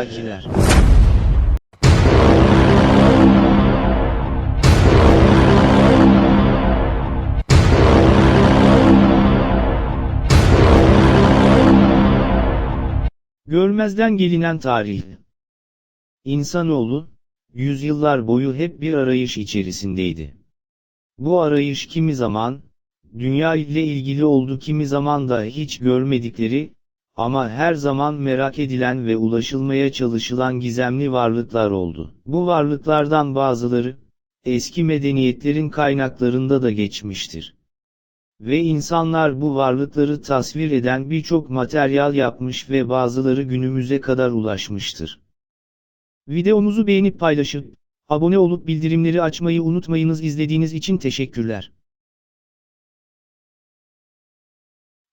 Anunnakiler Görmezden gelinen tarih İnsanoğlu, yüzyıllar boyu hep bir arayış içerisindeydi. Bu arayış kimi zaman, dünya ile ilgili oldu kimi zaman da hiç görmedikleri, ama her zaman merak edilen ve ulaşılmaya çalışılan gizemli varlıklar oldu. Bu varlıklardan bazıları, eski medeniyetlerin kaynaklarında da geçmiştir. Ve insanlar bu varlıkları tasvir eden birçok materyal yapmış ve bazıları günümüze kadar ulaşmıştır. Videomuzu beğenip paylaşıp, abone olup bildirimleri açmayı unutmayınız izlediğiniz için teşekkürler.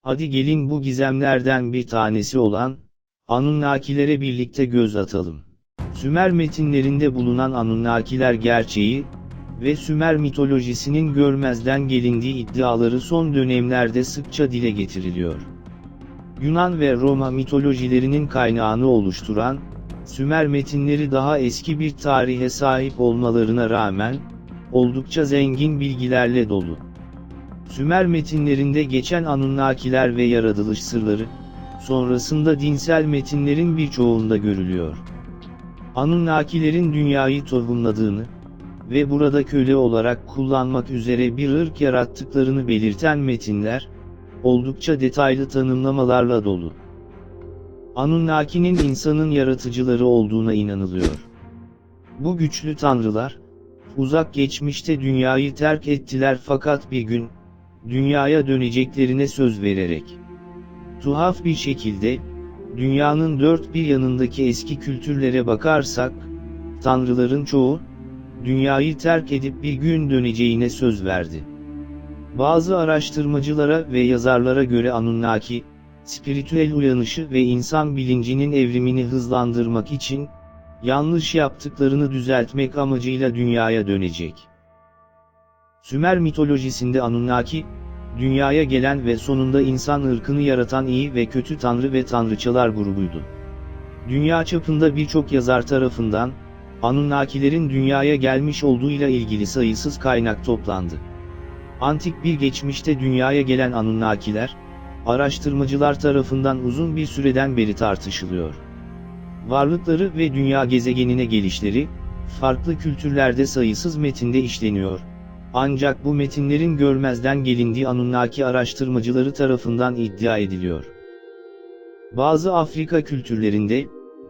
Hadi gelin bu gizemlerden bir tanesi olan, Anunnakilere birlikte göz atalım. Sümer metinlerinde bulunan Anunnakiler gerçeği ve Sümer mitolojisinin görmezden gelindiği iddiaları son dönemlerde sıkça dile getiriliyor. Yunan ve Roma mitolojilerinin kaynağını oluşturan, Sümer metinleri daha eski bir tarihe sahip olmalarına rağmen, oldukça zengin bilgilerle dolu. Sümer metinlerinde geçen Anunnakiler ve yaratılış sırları, sonrasında dinsel metinlerin birçoğunda görülüyor. Anunnakilerin dünyayı tohumladığını ve burada köle olarak kullanmak üzere bir ırk yarattıklarını belirten metinler, oldukça detaylı tanımlamalarla dolu. Anunnaki'nin insanın yaratıcıları olduğuna inanılıyor. Bu güçlü tanrılar, uzak geçmişte dünyayı terk ettiler fakat bir gün, dünyaya döneceklerine söz vererek. Tuhaf bir şekilde, dünyanın dört bir yanındaki eski kültürlere bakarsak, tanrıların çoğu, dünyayı terk edip bir gün döneceğine söz verdi. Bazı araştırmacılara ve yazarlara göre Anunnaki, spiritüel uyanışı ve insan bilincinin evrimini hızlandırmak için, yanlış yaptıklarını düzeltmek amacıyla dünyaya dönecek. Sümer mitolojisinde Anunnaki, dünyaya gelen ve sonunda insan ırkını yaratan iyi ve kötü tanrı ve tanrıçalar grubuydu. Dünya çapında birçok yazar tarafından, Anunnakilerin dünyaya gelmiş olduğuyla ilgili sayısız kaynak toplandı. Antik bir geçmişte dünyaya gelen Anunnakiler, araştırmacılar tarafından uzun bir süreden beri tartışılıyor. Varlıkları ve dünya gezegenine gelişleri, farklı kültürlerde sayısız metinde işleniyor. Ancak bu metinlerin görmezden gelindiği Anunnaki araştırmacıları tarafından iddia ediliyor. Bazı Afrika kültürlerinde,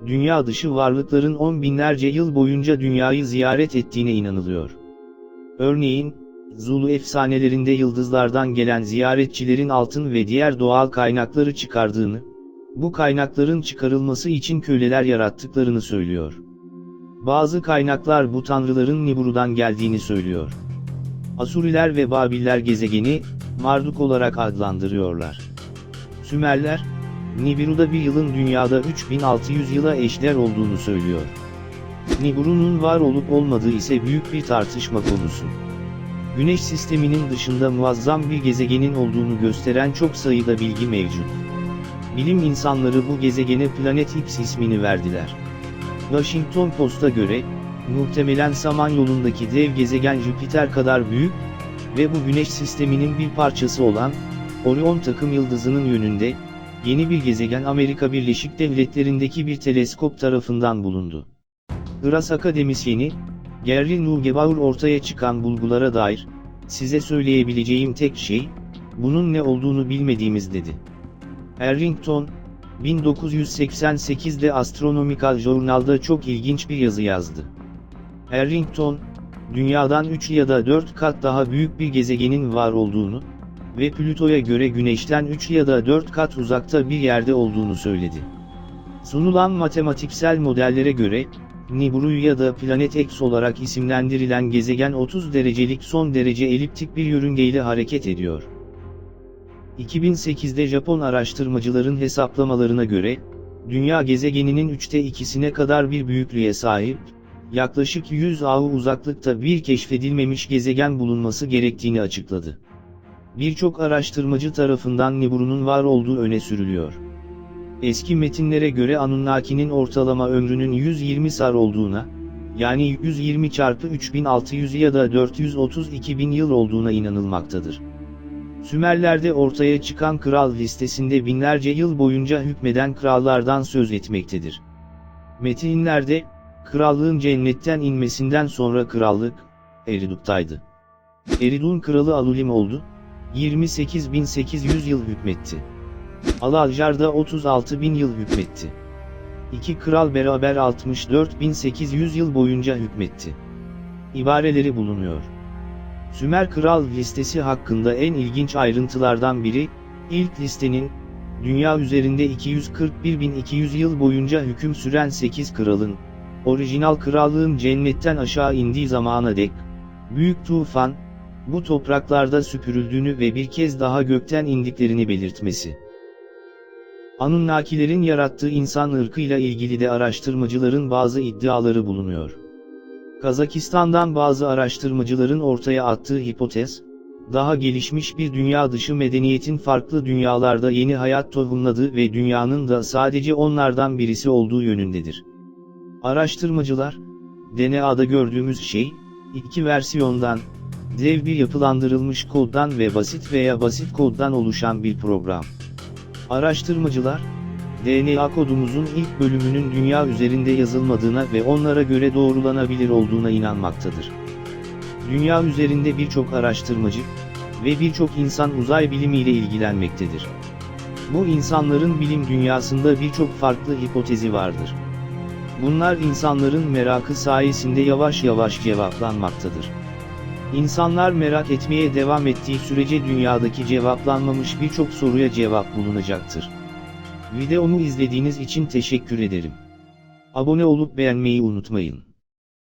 dünya dışı varlıkların on binlerce yıl boyunca dünyayı ziyaret ettiğine inanılıyor. Örneğin, Zulu efsanelerinde yıldızlardan gelen ziyaretçilerin altın ve diğer doğal kaynakları çıkardığını, bu kaynakların çıkarılması için köleler yarattıklarını söylüyor. Bazı kaynaklar bu tanrıların Nibiru'dan geldiğini söylüyor. Asuriler ve Babiller gezegeni, Marduk olarak adlandırıyorlar. Sümerler, Nibiru'da bir yılın dünyada 3600 yıla eşdeğer olduğunu söylüyor. Nibiru'nun var olup olmadığı ise büyük bir tartışma konusu. Güneş sisteminin dışında muazzam bir gezegenin olduğunu gösteren çok sayıda bilgi mevcut. Bilim insanları bu gezegene Planet X ismini verdiler. Washington Post'a göre, muhtemelen Samanyolu'ndaki dev gezegen Jüpiter kadar büyük ve bu güneş sisteminin bir parçası olan Orion takım yıldızının yönünde yeni bir gezegen Amerika Birleşik Devletleri'ndeki bir teleskop tarafından bulundu. Iras akademisyeni, Gary Nugebauer ortaya çıkan bulgulara dair, size söyleyebileceğim tek şey, bunun ne olduğunu bilmediğimiz dedi. Harrington, 1988'de Astronomical Journal'da çok ilginç bir yazı yazdı. Harrington, dünyadan 3 ya da 4 kat daha büyük bir gezegenin var olduğunu ve Plüto'ya göre Güneş'ten 3 ya da 4 kat uzakta bir yerde olduğunu söyledi. Sunulan matematiksel modellere göre, Nibiru ya da Planet X olarak isimlendirilen gezegen 30 derecelik son derece eliptik bir yörüngeyle hareket ediyor. 2008'de Japon araştırmacıların hesaplamalarına göre, Dünya gezegeninin üçte ikisine kadar bir büyüklüğe sahip, yaklaşık 100 AU uzaklıkta bir keşfedilmemiş gezegen bulunması gerektiğini açıkladı. Birçok araştırmacı tarafından Nibiru'nun var olduğu öne sürülüyor. Eski metinlere göre Anunnaki'nin ortalama ömrünün 120 sar olduğuna, yani 120 çarpı 3600 ya da 432 bin yıl olduğuna inanılmaktadır. Sümerler'de ortaya çıkan kral listesinde binlerce yıl boyunca hükmeden krallardan söz etmektedir. Metinlerde, krallığın cennetten inmesinden sonra krallık, Eriduk'taydı. Eridun kralı Alulim oldu, 28.800 yıl hükmetti. Alaljar'da 36 bin yıl hükmetti. İki kral beraber 64.800 yıl boyunca hükmetti. İbareleri bulunuyor. Sümer Kral listesi hakkında en ilginç ayrıntılardan biri, ilk listenin, dünya üzerinde 241.200 yıl boyunca hüküm süren 8 kralın, orijinal krallığın cennetten aşağı indiği zamana dek, büyük tufan, bu topraklarda süpürüldüğünü ve bir kez daha gökten indiklerini belirtmesi. Anunnakilerin yarattığı insan ırkıyla ilgili de araştırmacıların bazı iddiaları bulunuyor. Kazakistan'dan bazı araştırmacıların ortaya attığı hipotez, daha gelişmiş bir dünya dışı medeniyetin farklı dünyalarda yeni hayat tohumladığı ve dünyanın da sadece onlardan birisi olduğu yönündedir. Araştırmacılar, DNA'da gördüğümüz şey, iki versiyondan, dev bir yapılandırılmış koddan ve basit veya basit koddan oluşan bir program. Araştırmacılar, DNA kodumuzun ilk bölümünün dünya üzerinde yazılmadığına ve onlara göre doğrulanabilir olduğuna inanmaktadır. Dünya üzerinde birçok araştırmacı ve birçok insan uzay bilimiyle ilgilenmektedir. Bu insanların bilim dünyasında birçok farklı hipotezi vardır. Bunlar insanların merakı sayesinde yavaş yavaş cevaplanmaktadır. İnsanlar merak etmeye devam ettiği sürece dünyadaki cevaplanmamış birçok soruya cevap bulunacaktır. Videomu izlediğiniz için teşekkür ederim. Abone olup beğenmeyi unutmayın.